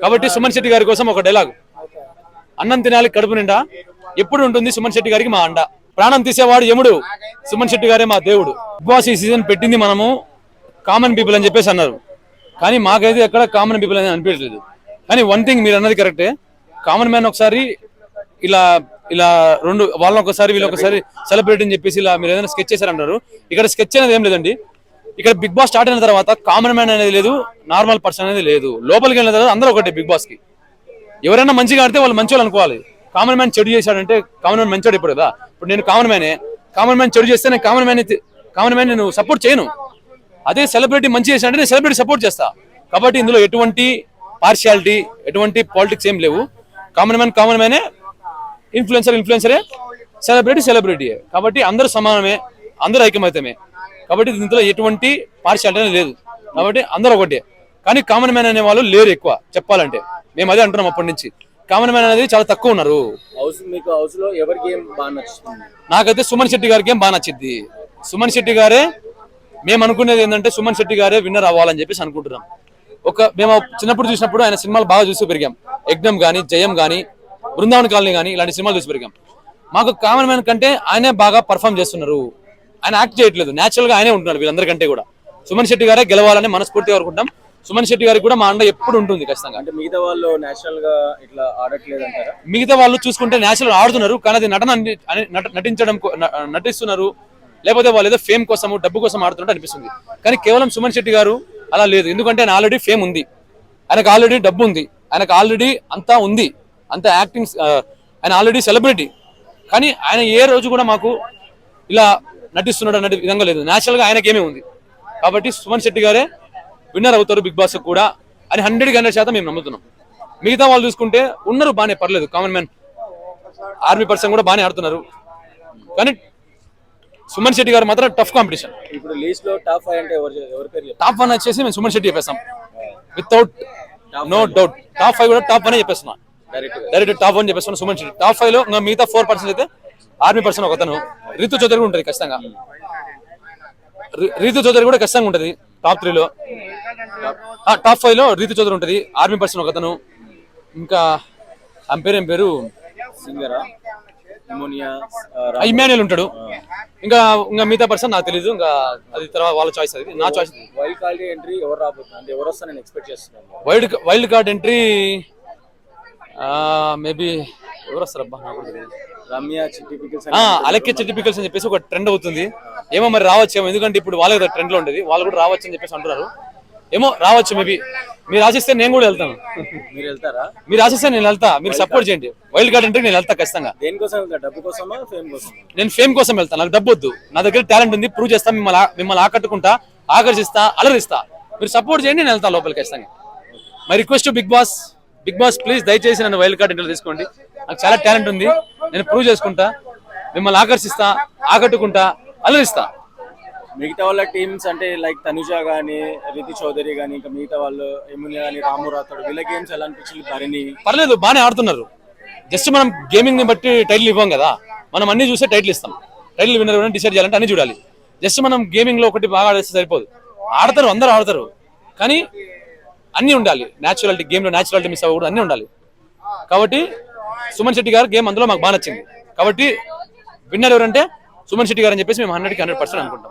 కాబట్టి సుమన్ శెట్టి గారి కోసం ఒక డైలాగ్. అన్నం తినాలి కడుపు నిండా. ఎప్పుడు ఉంటుంది సుమన్ శెట్టి గారికి మా అండ. ప్రాణం తీసేవాడు యముడు. సుమన్ శెట్టి గారే మా దేవుడు. బిగ్ బాస్ ఈ సీజన్ పెట్టింది మనము కామన్ పీపుల్ అని చెప్పేసి అన్నారు. కానీ మాకైతే ఎక్కడ కామన్ పీపుల్ అని అనిపించలేదు. కానీ వన్ థింగ్ మీరు అన్నది కరెక్టే. కామన్ మ్యాన్ ఒకసారి ఇలా ఇలా రెండు వాళ్ళని ఒకసారి వీళ్ళు ఒకసారి సెలబ్రిటీ అని చెప్పేసి ఇలా మీరు ఏదైనా స్కెచ్ చేశారంటారు. ఇక్కడ స్కెచ్ అనేది ఏం లేదండి. ఇక్కడ బిగ్ బాస్ స్టార్ట్ అయిన తర్వాత కామన్ మ్యాన్ అనేది లేదు నార్మల్ పర్సన్ అనేది లేదు. లోపలికి వెళ్ళిన తర్వాత అందరూ ఒకటే బిగ్ బాస్కి ఎవరైనా మంచిగా ఆడితే వాళ్ళు మంచి వాళ్ళు అనుకోవాలి. కామన్ మ్యాన్ చెడు చేశాడంటే కామన్ మ్యాన్ మంచోడు ఇప్పుడు కదా. ఇప్పుడు నేను కామన్ మ్యానే. కామన్ మ్యాన్ చెడు చేస్తే నేను కామన్ మ్యాన్ కామన్ మ్యాన్ నేను సపోర్ట్ చేయను. అదే సెలబ్రిటీ మంచి చేశాడంటే నేను సెలబ్రిటీ సపోర్ట్ చేస్తా. కాబట్టి ఇందులో ఎటువంటి పార్షియాలిటీ ఎటువంటి పాలిటిక్స్ ఏం లేవు. కామన్ మ్యాన్ కామన్ మ్యానే. ఇన్ఫ్లుయెన్సర్ ఇన్ఫ్లుయెన్సరే. సెలబ్రిటీ సెలబ్రిటీయే. కాబట్టి అందరూ సమానమే. అందరూ ఐక్యమత్యమే కాబట్టి ఇందులో ఎటువంటి పార్షియాలిటీ అనేది లేదు. కాబట్టి అందరూ ఒకటే. కానీ కామన్ మ్యాన్ అనే వాళ్ళు లేరు ఎక్కువ చెప్పాలంటే. మేము అదే అంటున్నాం అప్పటి నుంచి. కామన్ మ్యాన్ అనేది చాలా తక్కువ ఉన్నారు. హౌస్ మీకు హౌస్లో ఎవరి గేమ్ బాగా నచ్చుతుంది? నాకైతే సుమన్ శెట్టి గారికి ఏం బాగా నచ్చింది సుమన్ శెట్టి గారే మేము అనుకునేది ఏంటంటే సుమన్ శెట్టి గారే విన్నర్ అవ్వాలని చెప్పేసి అనుకుంటున్నాం. ఒక మేము చిన్నప్పుడు చూసినప్పుడు ఆయన సినిమాలు బాగా చూసి పెరిగాం. యజ్ఞం కానీ జయం కానీ బృందావన్ కాలనీ కానీ ఇలాంటి సినిమాలు చూసి పెరిగాం. మాకు కామన్ మ్యాన్ కంటే ఆయనే బాగా పర్ఫామ్ చేస్తున్నారు. ఆయన యాక్ట్ చేయట్లేదు. నేచురల్గా ఆయనే ఉంటున్నారు వీళ్ళందరికంటే కూడా. సుమన్ శెట్టి గారే గెలవాలని మనస్ఫూర్తిగా కోరుకుంటాం. సుమన్ శెట్టి గారికి కూడా మా అండ ఎప్పుడు ఉంటుంది ఖచ్చితంగా. అంటే మిగతా వాళ్ళు నేచురల్గా ఇట్లా ఆడట్లేదు అంటారా మిగతా వాళ్ళు చూసుకుంటే నేచురల్ ఆడుతున్నారు కానీ అది నటన నటించడం నటిస్తున్నారు. లేకపోతే వాళ్ళు ఏదో ఫేమ్ కోసము డబ్బు కోసం ఆడుతున్నట్టు అనిపిస్తుంది. కానీ కేవలం సుమన్ శెట్టి గారు అలా లేదు. ఎందుకంటే ఆయన ఆల్రెడీ ఫేమ్ ఉంది. ఆయనకు ఆల్రెడీ డబ్బు ఉంది. ఆయనకు ఆల్రెడీ అంతా ఉంది. అంత యాక్టింగ్ ఆయన ఆల్రెడీ సెలబ్రిటీ కానీ ఆయన ఏ రోజు కూడా మాకు ఇలా నటిస్తున్నాడు అనే విధంగా లేదు. నేచురల్గా ఆయనకేమీ ఉంది. కాబట్టి సుమన్ శెట్టి గారే విన్నర్ అవుతారు బిగ్ బాస్ కూడా అని హండ్రెడ్ హండ్రెడ్ శాతం మేము నమ్ముతున్నాం. మిగతా వాళ్ళు చూసుకుంటే ఉన్నారు బాగానే పర్లేదు. కామన్ మ్యాన్ ఆర్మీ పర్సన్ కూడా బాగానే ఆడుతున్నారు. కానీ సుమన్ శెట్టి గారు మాత్రం టఫ్ కాంపిటీషన్ ఇప్పుడు లీస్ట్లో టాప్ ఫైవ్ అంటే వన్ వచ్చేసి మేము సుమన్ శెట్టి చెప్పేస్తాం. Without no doubt top five కూడా టాప్ వన్ చెప్పేస్తున్నా. డైరెక్ట్ టాప్ వన్ చెప్పేస్తున్నా సుమన్ శెట్టి. టాప్ ఫైవ్లో ఇంకా మిగతా ఫోర్ పర్సెంట్ అయితే ఆర్మీ పర్సన్ ఒకతను. రితు చౌదరి కూడా ఉంటుంది ఖచ్చితంగా. రీతు చౌదరి కూడా ఖచ్చితంగా ఉంటుంది టాప్ త్రీలో టాప్ ఫైవ్లో రీతు చౌదరి ఉంటుంది. ఆర్మీ పర్సన్ ఒకతను ఇంకా ఆమె పేరు ఏం పేరు? ఇమాన్యుల్ ఉంటాడు. ఇంకా ఇంకా మిగతా పర్సన్ నాకు తెలియదు ఇంకా అది తర్వాత వాళ్ళ చాయిస్ అది. నా చాయిస్ వైల్డ్ కార్డ్ ఎంట్రీ ఎవరు రాబోతుంది ఎవరు వస్తా నేను ఎక్స్పెక్ట్ చేస్తున్నాను wild wild card entry maybe ఎవరు రమ్య చిట్టి పికిల్స్ అలెక్కే చిట్టి పికల్స్ అని చెప్పేసి ఒక ట్రెండ్ అవుతుంది. ఏమో మరి రావచ్చేమో ఎందుకంటే ఇప్పుడు వాళ్ళే ట్రెండ్లో ఉండేది. వాళ్ళు కూడా రావచ్చు అని చెప్పేసి అంటున్నారు. ఏమో రావచ్చు మేబీ మీరు ఆశిస్తే నేను కూడా వెళ్తాను. మీరు వెళ్తారా? మీరు ఆశిస్తే నేను వెళ్తా. మీరు సపోర్ట్ చేయండి. వైల్డ్ కార్డ్ ఎంట్రీ నేను వెళ్తా ఖచ్చితంగా. దేనికోసం వెళ్తారు? డబ్బు కోసమా ఫేమ్ కోసమా? నేను ఫేమ్ కోసం వెళ్తాను నాకు డబ్బు వద్దు. నా దగ్గర టాలెంట్ ఉంది. ప్రూవ్ చేస్తా మిమ్మల్ని మిమ్మల్ని ఆకట్టుకుంటా ఆకర్షిస్తా అలరిస్తా. మీరు సపోర్ట్ చేయండి నేను వెళ్తా లోపలికి ఖచ్చితంగా. My request Bigg Boss Bigg Boss please దయచేసి నన్ను వైల్డ్ కార్డ్ ఇంటర్వ్యూ తీసుకోండి. నాకు చాలా టాలెంట్ ఉంది. నేను ప్రూవ్ చేసుకుంటా. మిమ్మల్ని ఆకర్షిస్తా ఆకట్టుకుంటా అలరిస్తా. మిగతా వాళ్ళ టీమ్స్ అంటే లైక్ తనుజ గానీ రితి చౌదరి గానీ ఇంకా మిగతా వాళ్ళు ఎముని గానీ రాము రాథోడ్ వీళ్ళ గేమ్స్ ఎలా అనిపించింది? భరణి. పర్లేదు బాగానే ఆడుతున్నారు. జస్ట్ మనం గేమింగ్ని బట్టి టైటిల్ ఇవ్వం కదా. మనం అన్ని చూస్తే టైటిల్ ఇస్తాం. టైటిల్ విన్నర్ డిసైడ్ చేయాలంటే అన్ని చూడాలి. జస్ట్ మనం గేమింగ్లో ఒకటి బాగా ఆడేస్తే సరిపోదు. ఆడతారు అందరూ ఆడతారు. కానీ అన్ని ఉండాలి. న్యాచురాలిటీ గేమ్లో న్యాచురాలిటీ మిస్ అవ్వకూడదు అన్ని ఉండాలి. కాబట్టి సుమన్ శెట్టి గారు గేమ్ అందులో మాకు బాగా నచ్చింది. కాబట్టి విన్నర్ ఎవరంటే సుమన్ శెట్టి గారు అని చెప్పేసి మేము హండ్రెడ్కి హండ్రెడ్ పర్సెంట్ అనుకుంటాం.